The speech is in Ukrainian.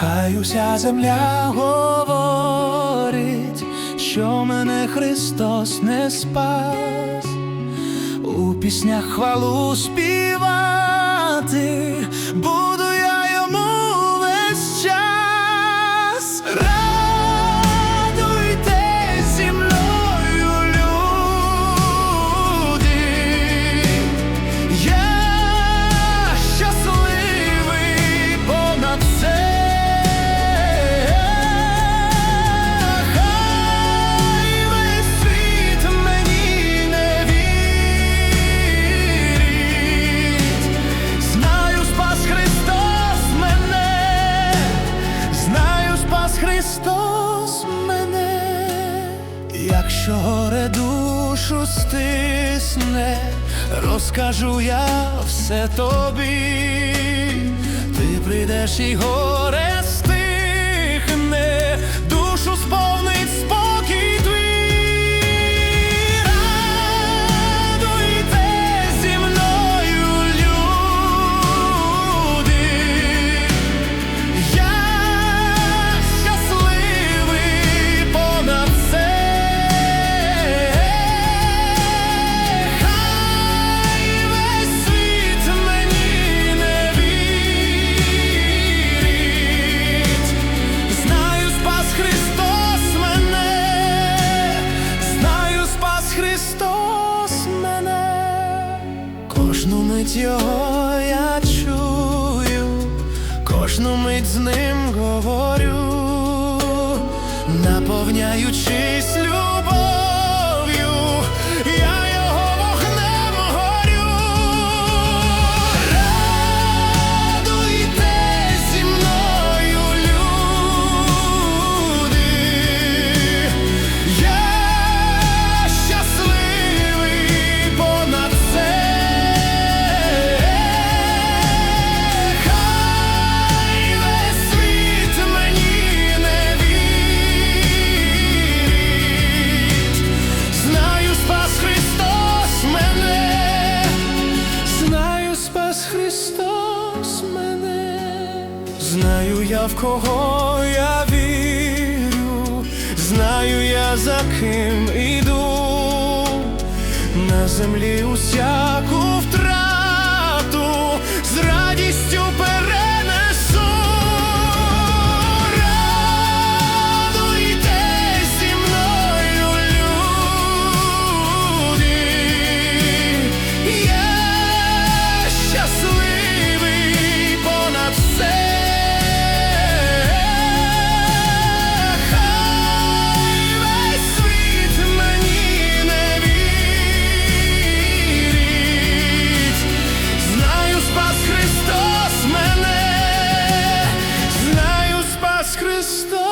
Хай уся земля говорить, що мене Христос не спас, у піснях хвалу співати, стисне, розкажу я все тобі, ти прийдеш і горе Кожну мить його я чую, кожну мить з ним говорю, наповняючись любов'ю, Христос мене, знаю я в кого я вірю, знаю я за ким іду, на землі усяку stop